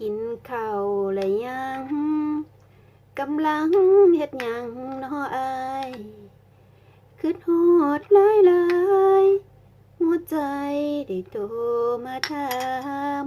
กินข้าวและยังกำลังเฮ็ดหยังน้ออายคืดหอดหลายหลายหัวใจได้โทรมาถาม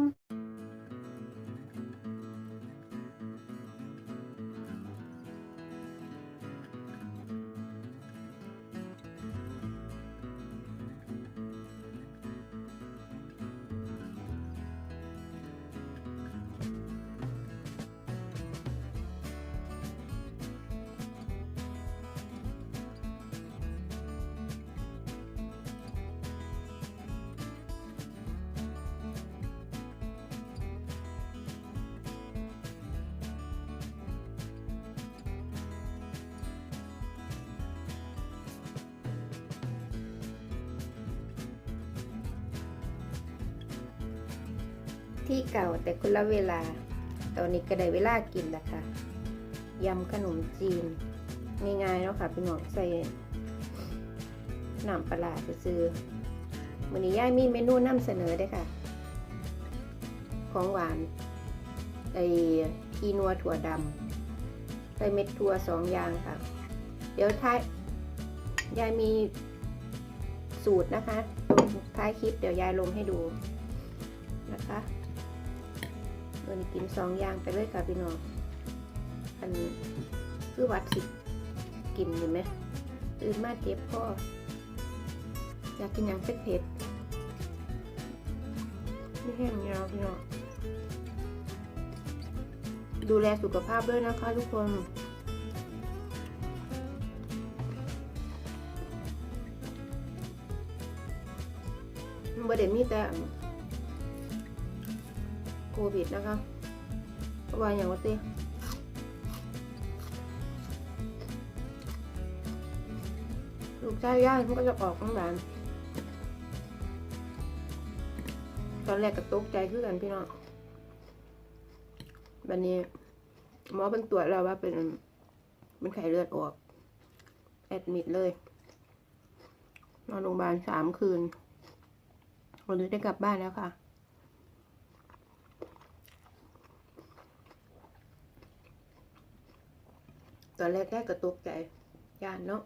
ที่เก่าแต่คนละเวลา ตอนนี้ก็ได้เวลากินแล้วค่ะยำขนมจีนง่ายๆเนาะค่ะพี่น้องใส่น้ำปลาไปซื้อวันนี้ย่ายมีเมนูนำเสนอด้วยค่ะ ของหวานไอ้คีนัวถั่วดำใส่เม็ดถั่วสองอย่างค่ะ เดี๋ยวท้ายยายมีสูตรนะคะท้ายคลิปเดี๋ยวยายลงให้ดูนะคะ วันนี้กินสองอย่างไปเลยค่ะพี่น้อง อันคือวัดสิกินเห็นไหมตื่นมาเจ็บพ่ออยากกินอย่างเผ็ดเผ็ดๆไม่แห้งยาวพี่น้องดูแลสุขภาพด้วยนะคะทุกคนบ่ได้มีแต่ วิดนะคะเพราะว่าอย่างว่าติลูกชายย่างมันก็จะออกข้างหลังตอนแรกก็ตกใจคือกันพี่น้องบันนี้หมอเป็นตรวจแล้วว่าเป็นเป็นไข้เลือดออก แอดมิดเลย นอนโรงพยาบาลสามคืนวันนี้ได้กลับบ้านแล้วค่ะ ตอนแรกแรกก็ตกใจยานเนาะ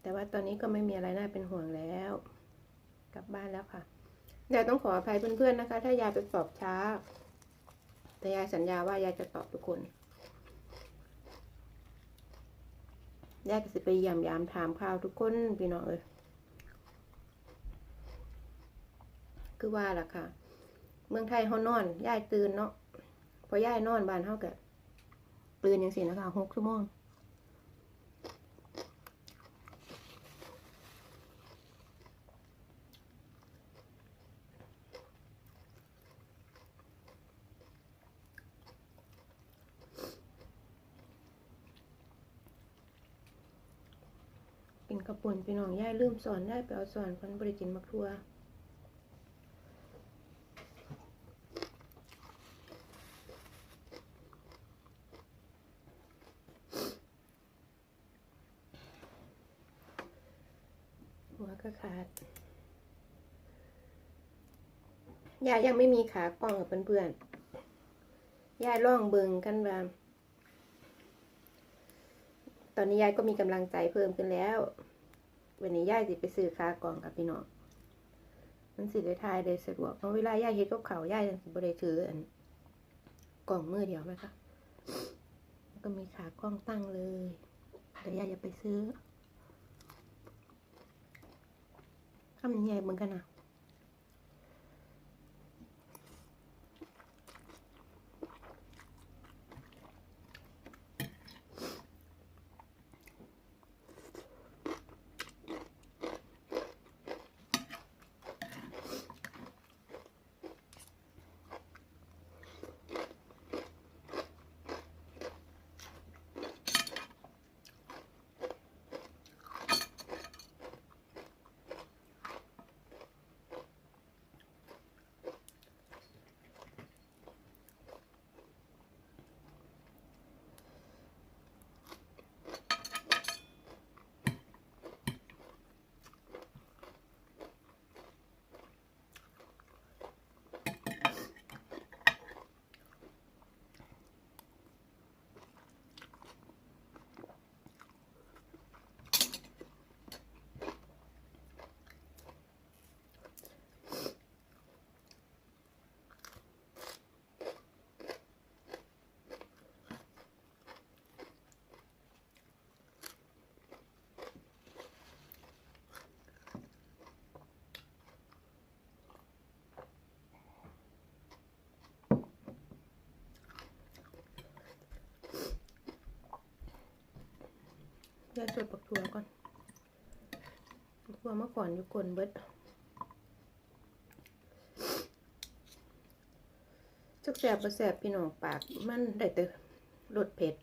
แต่ว่าตอนนี้ก็ไม่มีอะไรน่าเป็นห่วงแล้ว กลับบ้านแล้วค่ะยายต้องขออภัยเพื่อนๆนะคะ ถ้ายายไปตอบช้า แต่ยายสัญญาว่ายายจะตอบทุกคนยายก็จะไปยามยามถามข่าวทุกคนพี่น้องเอ้ยคือว่าล่ะค่ะ เมืองไทยเขานอนย่ายตื่นเนาะพอย่ายนอนบ้านเฮาก็ตื่นยังสินะคะหกชั่วโมงกินกระปุ่นพี่น้องย่ายลืมสอนได้ไปเอาสอนคนบริกินมักทัวหัวก็ขาด ยายยังไม่มีขากล้องกับเพื่อนๆยายล่องเบิงกันว่าตอนนี้ยายก็มีกำลังใจเพิ่มขึ้นแล้ว วันนี้ยายสิไปซื้อขากล้องกับพี่น้องมันสิได้ทายได้สะดวกเพราะเวลายายเฮ็ดกับเขาวยายสิบ่ได้ถืออันกล่องมือเดียวไหมคะก็มีขากล้องตั้งเลยเดี๋ยวยายจะไปซื้อทำยังไงเหมือนกันนะ ยายสดปักถั่วก่อนปักถั่วเมื่อก่อนอยู่กลนเบิดจักแสบประแสบพี่น้องปากมันได้แต่รสเผ็ด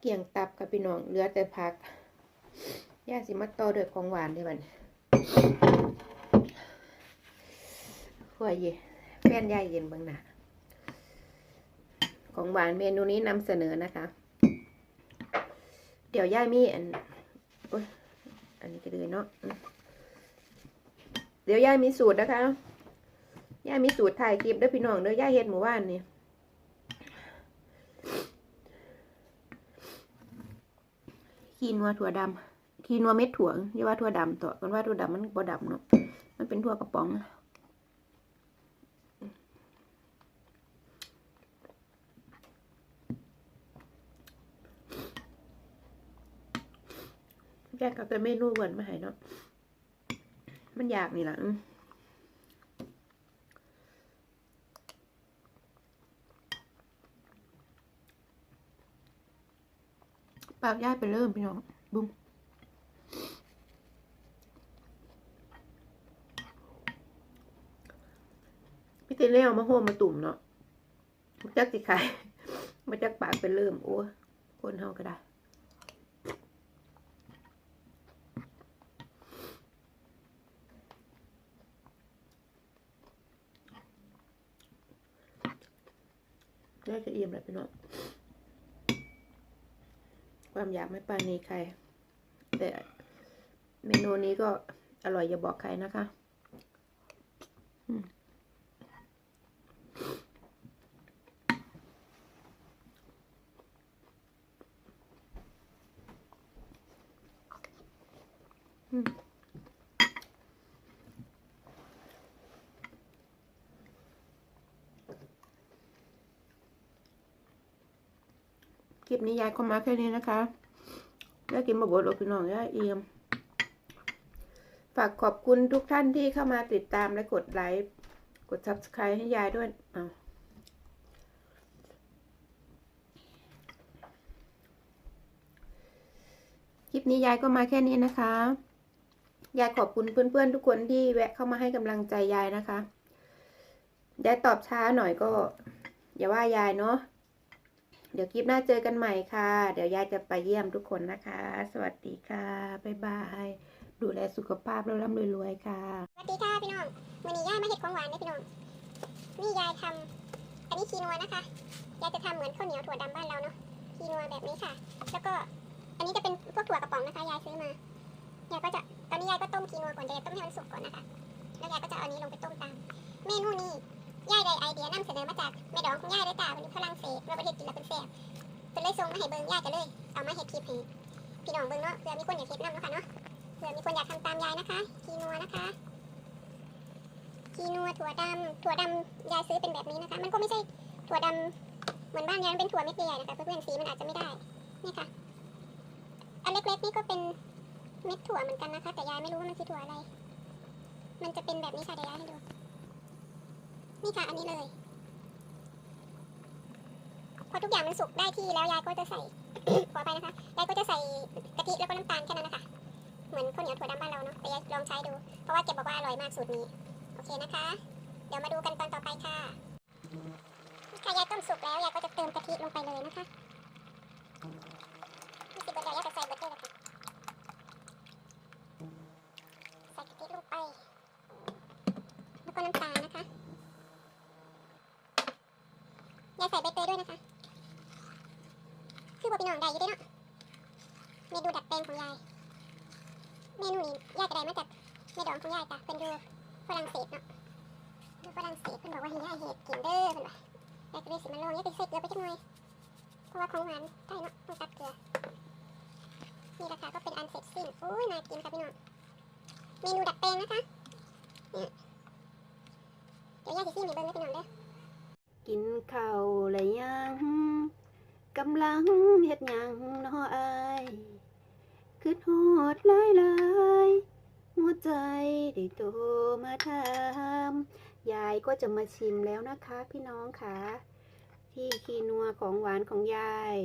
เกี่ยงตับกับพี่น้องเหลือแต่ผักย่าสิมาต่อด้วยของหวานได้บัดนี้หัวเย่แฟนย่าเย็นบางหนาของหวานเมนูนี้นำเสนอนะคะ เดี๋ยวย่ามีอันอยอันนี้ก็เลยเนาะเดี๋ยวย่ามีสูตรนะคะย่ามีสูตรถ่ายคลิปด้วยพี่น้องเด้อย่าเฮ็ดหมู่บ้านนี่ ขีนัวถั่วดำขีนัวเม็ดถั่วอย่าว่าถั่วดำตัวกันว่าถั่วดำมันบ่ดำเนาะมันเป็นถั่วกระป๋องแกกับเป็นเมนูเหมือนมาให้เนาะมันยากนี่แหละ ปากย่ายไปเริ่มพี่น้องบุ้งพี่ต้เล่เอามาโฮมมาตุ่มเนาะมาจักสิขายมาจักปากไปเริ่มโอ้คนเฮาก็ได้น่าจะเอี่ยมแหละพี่น้อง ความอยากไม่ปานีใคร แต่เมนูนี้ก็อร่อยอย่าบอกใครนะคะอืม คลิปนี้ยายก็มาแค่นี้นะคะแล้วกินบะบดหรอกพี่น้องย่าเอียม ฝากขอบคุณทุกท่านที่เข้ามาติดตามและกดไลค์กด subscribe ให้ยายด้วยอ้าวคลิปนี้ยายก็มาแค่นี้นะคะ ยายขอบคุณเพื่อนๆ ทุกคนที่แวะเข้ามาให้กำลังใจยายนะคะ ยายตอบช้าหน่อยก็ อย่าว่ายายเนาะ เดี๋ยวคลิปหน้าเจอกันใหม่ค่ะ เดี๋ยวยายจะไปเยี่ยมทุกคนนะคะ สวัสดีค่ะ บ๊ายบาย ดูแลสุขภาพแล้วร่ำรวยๆค่ะ สวัสดีค่ะพี่น้องวันนี้ย่ามาเห็ดของหวานนะพี่น้อง นี่ยายทำอันนี้คีนัวนะคะ ยายจะทำเหมือนข้าวเหนียวถั่วดำบ้านเราเนาะ คีนัวแบบนี้ค่ะ แล้วก็อันนี้จะเป็นพวกถั่วกระป๋องนะคะ ยายซื้อมา ยายก็จะตอนนี้ยายก็ต้มคีนัวก่อนจะต้มให้มันสุกก่อนนะคะ แล้วยายก็จะเอาอันนี้ลงไปต้มตาม เมนูนี้ ย่ายได้ไอเดียนำเสนอมาจากแม่ดองของยายด้วยจ้าวันนี้ฝรั่งเศสเราไปเห็ดกินแล้วเป็นแซ่บเป็นเลยส่งมาให้เบิ่งย่ายก็เลย เอามาเห็ดคลิปให้พี่น้องเบิ่งเนาะเผื่อมีคนอยากเห็ดนำเนาะค่ะเนาะเผื่อมีคนอยากทำตามยายนะคะคีนัวนะคะคีนัวถั่วดำถั่วดำยายซื้อเป็นแบบนี้นะคะ มันก็ไม่ใช่ถั่วดำเหมือนบ้านยายมันเป็นถั่วเม็ดใหญ่ๆนะคะเพื่อนๆสีมันอาจจะไม่ได้นี่ค่ะอันเล็กๆนี่ก็เป็นเม็ดถั่วเหมือนกันนะคะ แต่ยายไม่รู้ว่ามันคือถั่วอะไร มันจะเป็นแบบนี้ค่ะเดี๋ยวยายให้ดู นี่ค่ะอันนี้เลยพอทุกอย่างมันสุกได้ที่แล้วยายก็จะใส่ ขอไปนะคะยายก็จะใส่กะทิแล้วก็น้ำตาลแค่นั้นนะคะเหมือนข้าวเหนียวถั่วดำบ้านเราเนาะแต่ยายลองใช้ดู เพราะว่าเก็บบอกว่าอร่อยมากสูตรนี้ โอเคนะคะ เดี๋ยวมาดูกันตอนต่อไปค่ะค่ะยายต้มสุกแล้วยายก็จะเติมกะทิลงไปเลยนะคะนี่สิเบอร์ใดยายจะใส่เบอร์เดอร์เลยค่ะใส่กะทิลงไป แล้วก็น้ำตาล นะคะยายใส่น้องได้อยู่ด้เนาะเมนูดัดแปลงของยาย เมนูนี้ยายก็ได้มาจากแม่ดองของยายจ้ะเป็นอยู่ฝรั่งเศสเนาะอยู่ฝรั่งเศสเพิ่นบอกว่าให้ยายเฮ็ดกินเด้อเพิ่นว่ายายก็เลยสิมาลองยายไปใส่เกลือไปจักหน่อยเพราะว่าของหวานได้เนาะต้องตัดเกลือนี่แหละค่ะก็เป็นอันเสร็จสิ้นโอ้ยน่ากินค่ะพี่น้องเมนูดัดแปลงนะคะเนี่ยเดี๋ยวยายจะซิมให้เบิ่งเลยพี่น้องเด้อกินข้าวและยัง กำลังเฮ็ดหยังน้ออายคือโหดหลายหลายหัวใจได้โทรมาถามยายก็จะมาชิมแล้วนะคะ พี่น้องค่ะ ที่คีนัวของหวานของยาย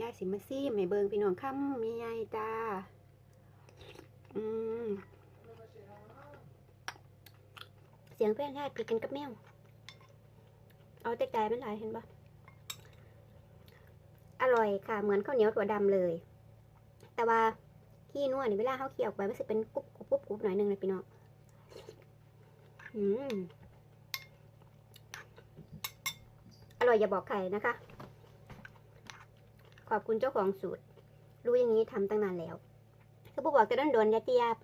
ยายสิมาซิมให้เบิงพี่น้องค่ำมียายตา อืมเสียงเพื่อนญาติพี่กันกับแมว เอาแต่ใจมันหลายเห็นปะ อร่อยค่ะ เหมือนข้าวเหนียวถั่วดำเลย แต่ว่าขี้นัวนี่เวลาเขาเคี่ยวออกไปมันจะเป็นกรุบกรุบกรุบบหน่อยนึงเลยพี่น้องอืมอร่อยอย่าบอกใครนะคะ ขอบคุณเจ้าของสูตร รู้อย่างนี้ทำตั้งนานแล้วก็บอกจะโดนโดนยาเตียบ